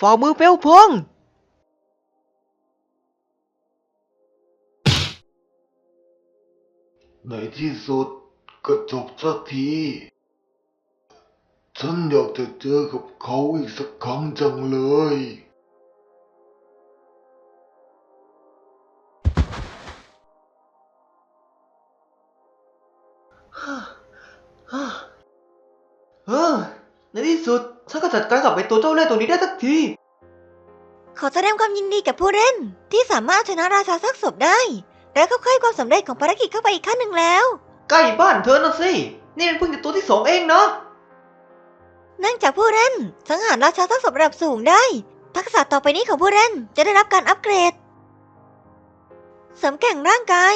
ฝ่ามือเปลวเพลิงในที่สุดก็จบสักที ฉันอยากจะเจอกับเขาอีกสักครั้งจังเลย เออในที่สุด ฉันก็จัดการกับไอ้ตัวเจ้าเล่ห์ตัวนี้ได้สักที ขอแสดงความยินดีกับผู้เล่น ที่สามารถชนะราชาซักศพได้ และเข้าค่ายความสำเร็จของภารกิจเข้าไปอีกขั้นหนึ่งแล้ว ใกล้บ้านเธอนะสิ นี่มันเพิ่งจะตัวที่สองเองนะเนื่องจากผู้เล่นสังหารราชาซักศพระดับสูงได้ ทักษะต่อไปนี้ของผู้เล่นจะได้รับการอัปเกรดเสริมแกร่งร่างกาย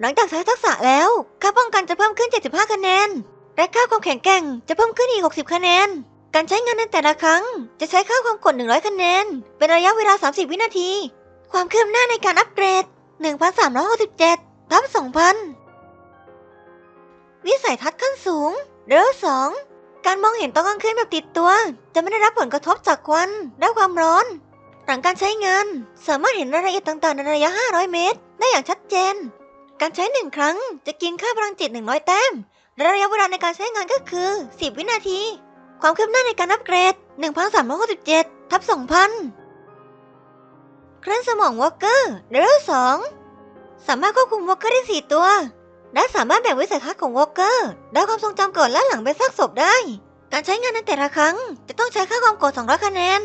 หลังจากใช้ทักษะแล้วค่าป้องกันจะเพิ่มขึ้น 75 คะแนน และค่าความแข็งแกร่งจะเพิ่มขึ้นอีก 60 คะแนน การใช้งานในแต่ละครั้ง จะใช้ค่าความกด 100 คะแนน เป็นระยะเวลา 30 วินาที ความคืบหน้าในการอัปเกรด 1,367ทับ2,000 วิสัยทัศน์ขั้นสูงเรือสองการมองเห็นตอนกลางคืนแบบติดตัว จะไม่ได้รับผลกระทบจากควันและความร้อน หลังการใช้งาน สามารถเห็นรายละเอียดต่างๆในระยะ 500 เมตร ได้อย่างชัดเจน การใช้หนึ่งครั้งจะกินค่าพลังจิต 100 แต้ม และระยะเวลาในการใช้งานก็คือ 10 วินาที ความคืบหน้าในการอัปเกรด 1,367ทับ2,000เครื่องสมองวอลเกอร์เลเวล2สามารถควบคุมวอลเกอร์ได้ 4 ตัว และสามารถแบ่งวิสัยทัศน์ของวอลเกอร์และความทรงจำก่อนและหลังเป็นซากศพได้ การใช้งานในแต่ละครั้ง จะต้องใช้ค่าความกด200คะแนน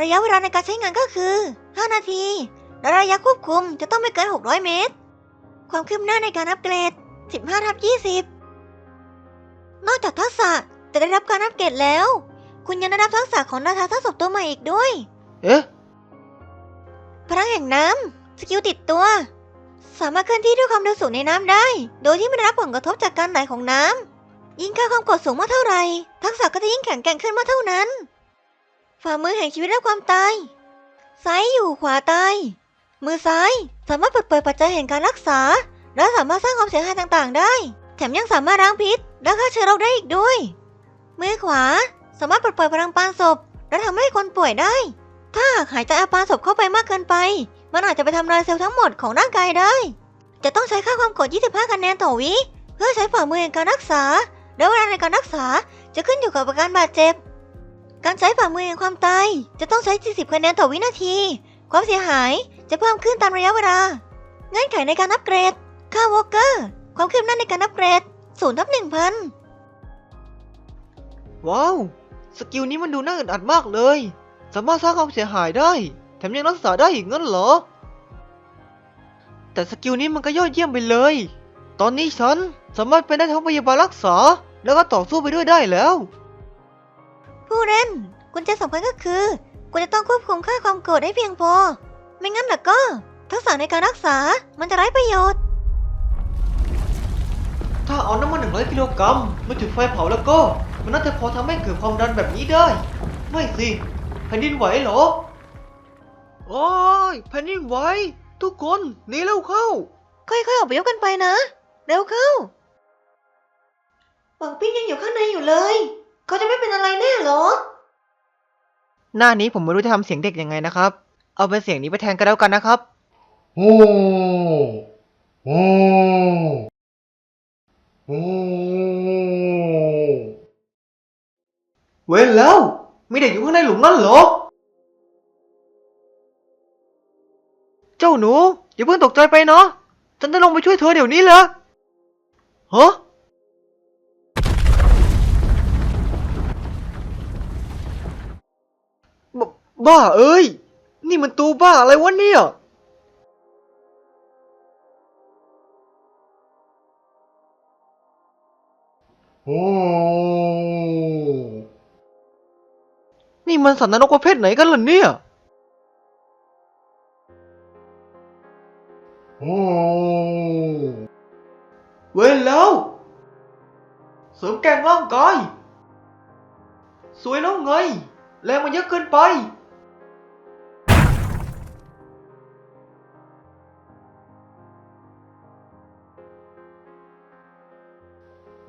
ระยะเวลาในการใช้งานก็คือ 5 นาที และระยะควบคุมจะต้องไม่เกิน 600 เมตร ความคืบหน้าในการอัปเกรด 15ทับ20 นอกจากทักษะ จะได้รับการอัปเกรดแล้ว คุณยังได้รับทักษะของราชาทักษะตัวใหม่อีกด้วย เอ๊ะ พลังแห่งน้ำสกิลติดตัว สามารถเคลื่อนที่ด้วยความเร็วสูงในน้ำได้ โดยที่ไม่ได้รับผลกระทบจากการไหลของน้ำ ยิ่งค่าความกดสูงมากเท่าไหร่ทักษะก็จะยิ่งแข็งแกร่งขึ้นมากเท่านั้น ฝ่ามือแห่งชีวิตและความตาย ซ้ายอยู่ขวาตาย มือซ้ายสามารถปลดปล่อยปัจจัยแห่งการรักษา และสามารถสร้างความเสียหายต่างๆ ได้ แถมยังสามารถล้างพิษและฆ่าเชื้อโรคได้อีกด้วย มือขวา สามารถปลดปล่อยพลังปานศพ และทำให้คนป่วยได้ ถ้าหากหายใจอาปานศพเข้าไปมากเกินไป มันอาจจะไปทำลายเซลล์ทั้งหมดของร่างกายได้ จะต้องใช้ค่าความกด 25 คะแนนต่อวิ เพื่อใช้ฝ่ามือในการรักษา และเวลาในการรักษาจะขึ้นอยู่กับอาการบาดเจ็บ การใช้ฝ่ามือแห่งความตายจะต้องใช้ 40 คะแนนต่อวินาที ความเสียหายจะเพิ่มขึ้นตามระยะเวลา เงื่อนไขในการอัปเกรด ค่าวอลเกอร์ ความคืบหน้าในการอัปเกรด0ทับ1,000 ว้าว สกิลนี้มันดูน่าอึดอัดมากเลย สามารถสร้างความเสียหายได้ แถมยังรักษาได้อีกงั้นเหรอ แต่สกิลนี้มันก็ยอดเยี่ยมไปเลย ตอนนี้ฉันสามารถเป็นได้ทั้งพยาบาลรักษา แล้วก็ต่อสู้ไปด้วยได้แล้ว ผู้เล่นกุญแจสำคัญก็คือคุณจะต้องควบคุมค่าความโกรธให้เพียงพอ ไม่งั้นล่ะก็ ทักษะในการรักษามันจะไร้ประโยชน์ ถ้าเอาน้ำมัน100กิโลกรัมมาจุดไฟเผาแล้วก็ มันน่าจะพอทำให้เกิดความดันแบบนี้ได้ ไม่สิแผ่นดินไหวเหรอ โอ้ยแผ่นดินไหวทุกคนหนีเร็วเข้า ค่อยๆออกไปยกกันไปนะ เร็วเข้าหวังปิ้งยังอยู่ข้างในอยู่เลย เขาจะไม่เป็นอะไรแน่หรอ หน้านี้ผมไม่รู้จะทำเสียงเด็กยังไงนะครับ เอาเป็นเสียงนี้ไปแทนกันแล้วกันนะครับ โอ้โอ้โอ้ เว้นแล้วมีเด็กอยู่ข้างในหลุมนั่นเหรอ เจ้าหนู อย่าเพิ่งตกใจไปเนาะ ฉันจะลงไปช่วยเธอเดี๋ยวนี้แหละฮะบบ้าเอ้ย นี่มันตูบ้าอะไรวะเนี่ย โอ้ นี่มันสัตว์นรกประเภทไหนกันล่ะเนี่ย โอ้เว้นแล้วเสริมแก่งร่างกาย สวยแล้วไง แรงมันเยอะเกินไป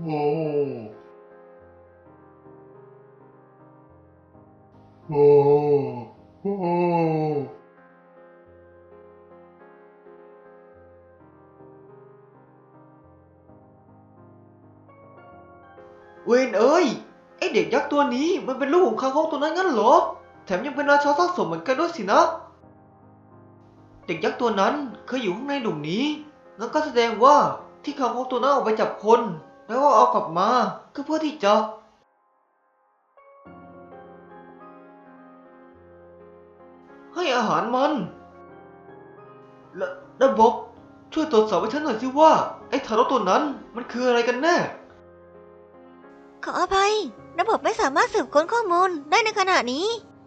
โอ้ โอ้โอ้เวนเอ้ย ไอเด็กยักษ์ตัวนี้มันเป็นลูกของคางคกตัวนั้นงั้นเหรอ แถมยังเป็นราชาสร้างสมเหมือนกันด้วยสินะ เด็กยักษ์ตัวนั้นเคยอยู่ข้างในหลุมนี้ งั้นก็แสดงว่าที่คางคกตัวนั้นออกไปจับคน แล้วก็เอากลับมาก็เพื่อที่จะ ให้อาหารมัน และระบบช่วยตรวจสอบให้ฉันหน่อยสิว่า ไอ้ทารกตัวนั้นมันคืออะไรกันแน่ ขออภัย ระบบไม่สามารถสืบค้นข้อมูลได้ในขณะนี้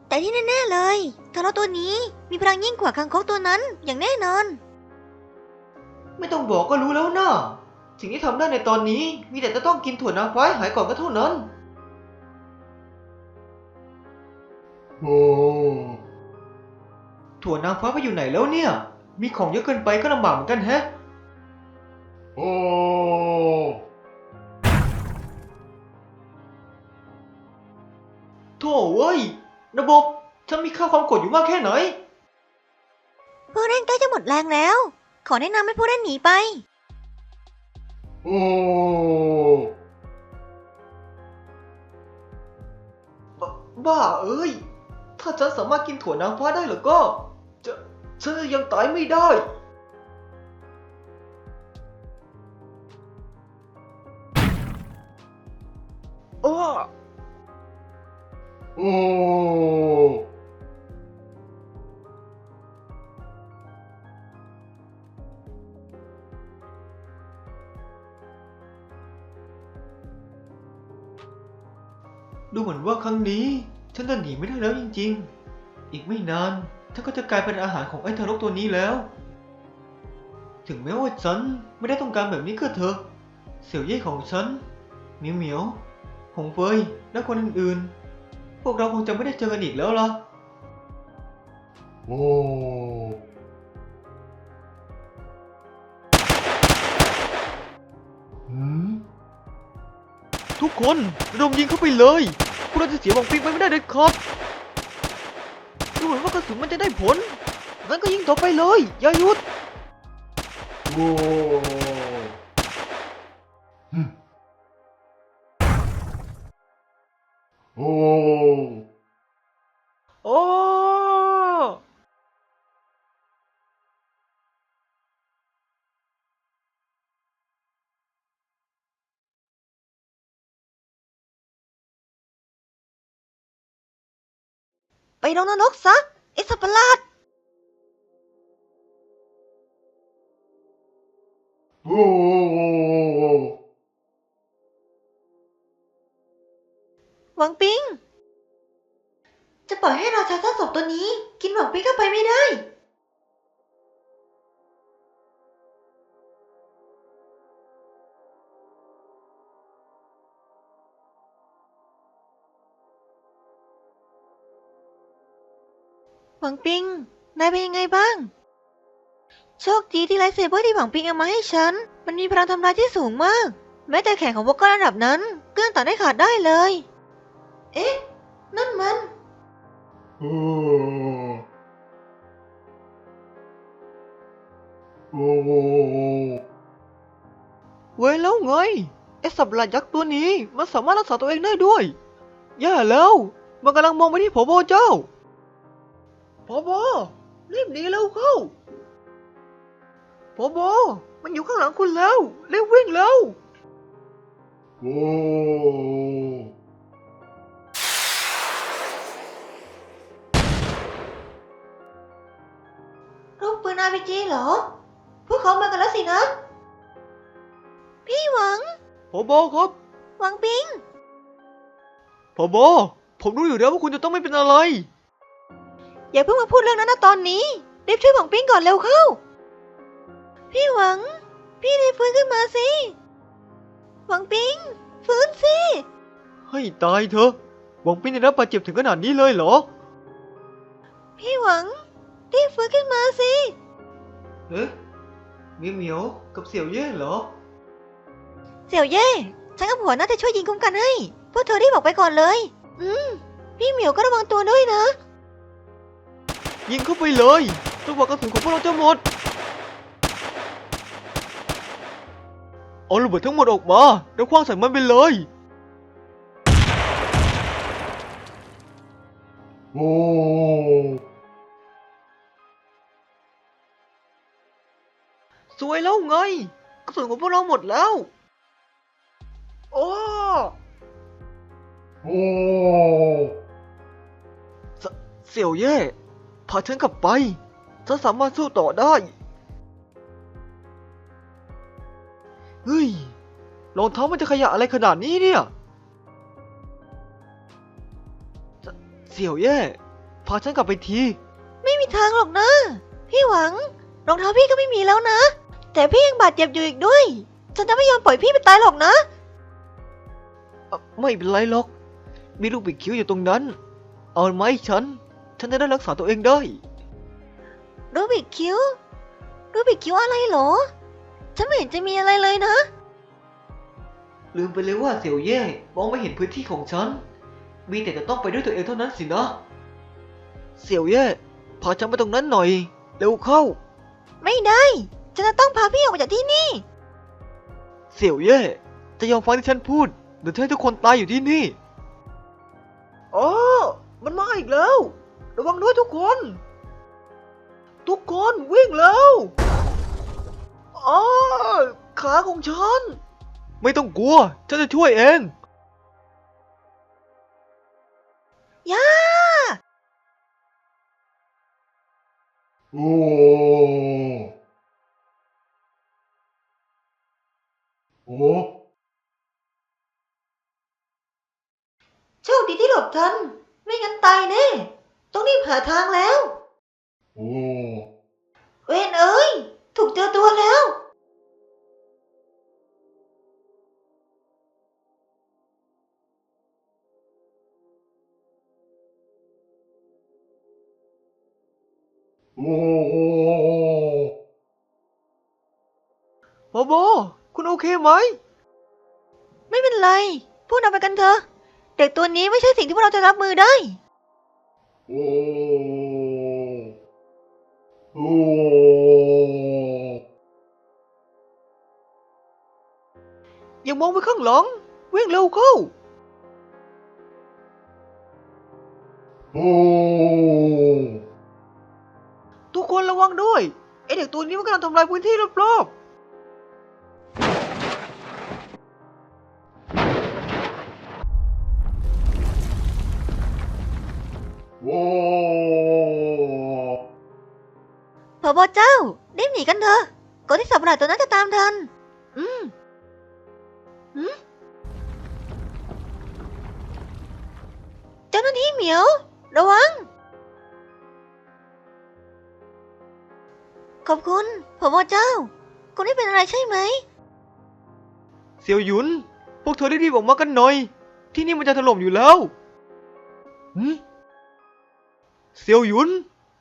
แต่ที่แน่ๆเลยทารกตัวนี้มีพลังยิ่งกว่าคังคกตัวนั้นอย่างแน่นอน ไม่ต้องบอกก็รู้แล้วนะสิ่งที่ทำได้ในตอนนี้ มีแต่จะต้องกินถั่วนางฟ้าให้หายก่อนก็เท่านั้น โอ้ ถั่วนางฟ้าไปอยู่ไหนแล้วเนี่ย มีของเยอะเกินไปก็ลำบากเหมือนกันแฮะ โอ้ โถ่เว้ย ระบบฉันมีค่าความกดอยู่มากแค่ไหน ผู้เล่นใกล้จะหมดแรงแล้ว ขอแนะนำให้ผู้เล่นหนีไป โอ้ บบ้าเอ้ย ถ้าฉันสามารถกินถั่วนางฟ้าได้เหรอก็ จะฉันจะยังตายไม่ได้อ้อโอ้ดูเหมือนว่าครั้งนี้ ฉันจะหนีไม่ได้แล้วจริง ๆ อีกไม่นาน ฉันก็จะกลายเป็นอาหารของไอ้ทารกตัวนี้แล้ว ถึงแม้ว่าฉันไม่ได้ต้องการแบบนี้ก็เถอะ เสี่ยวเย่ของฉันเหมียวเหมียวหงเฟยและคนอื่นๆ พวกเราคงจะไม่ได้เจอกันอีกแล้วล่ะ โอ้หืมทุกคนระดมยิงเข้าไปเลยพวกเราจะเสียหวังปิงไปไม่ได้เด็ดขาดดูเหมือนว่ากระ สุนมันจะได้ผลงั้นก็ยิงต่อไปเลยอย่าหยุดโอ้หืมโอ้โอ้ไปลงนรกซะไอ้สัตว์ประหลาดโอ้หวังปิง จะปล่อยให้ราชาซากศพตัวนี้ กินหวังปิงเข้าไปไม่ได้ วังปิง นายเป็นยังไงบ้าง โชคดีที่ไลท์เซเบอร์ที่หวังปิงเอามาให้ฉัน มันมีพลังทำลายที่สูงมาก แม้แต่แขนของพวกก้อนระดับนั้นเกลื่อนตัดได้ขาดได้เลย เอ๊ะ นั่นมันโอ้โอ้เว้ยแล้วไงไอ้สับหลาดยักษ์ตัวนี้มันสามารถรักษาตัวเองได้ด้วย แย่แล้ว มันกำลังมองไปที่ผบเจ้า ผบรีบหนีแล้วเข้าผบมันอยู่ข้างหลังคุณแล้วรีบวิ่งแล้วโอ้รูปปืนอาร์พีจีเหรอ พวกเขามากันแล้วสินะ พี่หวังผบครับ หวังปิงผบผมรู้อยู่แล้วว่าคุณจะต้องไม่เป็นอะไร อย่าเพิ่งมาพูดเรื่องนั้นนะตอนนี้รีบช่วยหวังปิงก่อนเร็วเข้า พี่หวัง พี่รีบฟื้นขึ้นมาสิ หวังปิงฟื้นสิ ให้ตายเถอะหวังปิ้นได้รับบาดเจ็บถึงขนาดนี้เลยเหรอ พี่หวังรีบฟื้นขึ้นมาสิเอ๊ะเหมียวเหมียวกับเสี่ยวเย่เหรอ เสี่ยวเย่ฉันกับหัวน่าจะช่วยยิงคุ้มกันให้ พวกเธอรีบออกไปก่อนเลย อืม พี่เหมียวก็ระวังตัวด้วยนะ ยิงเข้าไปเลยตัวกว่กระสุนของพวกเราจะหมด เอาระเบิดทั้งหมดออกมาแล้วคว้างใส่มันไปเลย โอ้สวยแล้วไงกระสุนของพวกเราหมดแล้ว โอ้โอ้เสี่ยวเย่ พาฉันกลับไป ฉันสามารถสู้ต่อได้ เฮ้ย รองเท้ามันจะขยะอะไรขนาดนี้เนี่ย เสเสี่ยวเย่ พาฉันกลับไปที ไม่มีทางหรอกนะ พี่หวัง รองเท้าพี่ก็ไม่มีแล้วนะ แต่พี่ยังบาดเจ็บอยู่อีกด้วย ฉันจะไม่ยอมปล่อยพี่ไปตายหรอกนะเอ่อไม่เป็นไรหรอก มีลูกบิดคิ้วอยู่ตรงนั้น เอาไหมาให้ฉัน ฉันจะได้รักษาตัวเองได้ รูบิกคิ้ว รูบิกคิ้วอะไรเหรอ ฉันไม่เห็นจะมีอะไรเลยนะ ลืมไปเลยว่าเสี่ยวเย่มองไม่เห็นพื้นที่ของฉัน มีแต่จะต้องไปด้วยตัวเองเท่านั้นสินะ เสี่ยวเย่พาฉันไปตรงนั้นหน่อย เร็วเข้า ไม่ได้ ฉันจะต้องพาพี่ออกไปจากที่นี่ เสี่ยวเย่จะยอมฟังที่ฉันพูดหรือจะให้ทุกคนตายอยู่ที่นี่อ๋อมันมาอีกแล้ว ระวังด้วยทุกคน ทุกคนวิ่งแล้วอ๋อขาของฉัน ไม่ต้องกลัว ฉันจะช่วยเองย่าโอ้โอ้โชคดีที่หลบทัน ไม่งั้นตายแน่ ต้องรีบหาทางแล้ว โอ้ เวนเอ้ย ถูกเจอตัวแล้ว โอ้บอบอคุณโอเคไหม ไม่เป็นไร พวกเราไปกันเถอะ เด็กตัวนี้ไม่ใช่สิ่งที่พวกเราจะรับมือได้โอ้โอ้อย่ามองไปข้างหลังวิ่งเร็วเข้าโอ้ทุกคนระวังด้วยไอเด็กตัวนี้มันกำลังทำลายพื้นที่รอบโพอบอเจ้ารีบหนีกันเถอะก่อนที่สัตว์ประหลาดตัวนั้นจะตามทัน อืมหืมเจ้าหน้าที่เหมียว ระวัง ขอบคุณพอบอเจ้า คุณไม่เป็นอะไรใช่ไหมๆเสี่ยวหยุน พวกเธอได้รีบออกมากันหน่อย ที่นี่มันจะถล่มอยู่แล้วหืม เสี่ยวหยุน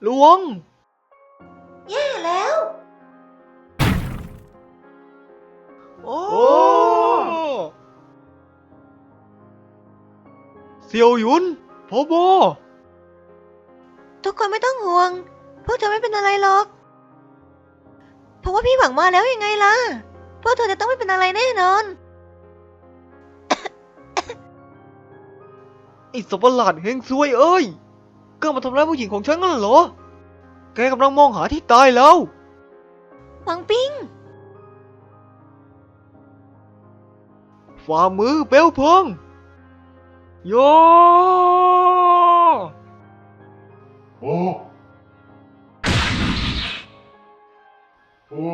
ระวังแย่แล้ว โอ้เสี่ยวหยุนพอบอทุกคนไม่ต้องห่วง พวกเธอไม่เป็นอะไรหรอก เพราะว่าพี่หวังมาแล้วยังไงล่ะ พวกเธอจะต้องไม่เป็นอะไรแน่นอน ไอ้สัตว์ประหลาดเฮงซวยเอ้ย ก็มาทำร้ายผู้หญิงของฉันงั้นเหรอ แกกำลังมองหาที่ตายแล้ว หวังปิง ฝ่ามือเปลวเพลิงโยโอ้โอ้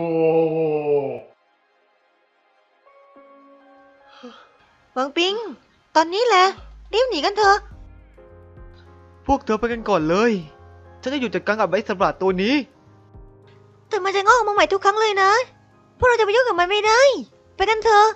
หวังปิง ตอนนี้แหละ รีบหนีกันเถอะพ วกเธอไปกันก่อนเลย ฉันจะอยู่จัดการกับไอ้สัตว์ประหลาดตัวนี้ แต่มันจะงอกออกมาใหม่ทุกครั้งเลยนะ พวกเราจะไปยุ่งกับมันไม่ได้ ไปกันเถอะ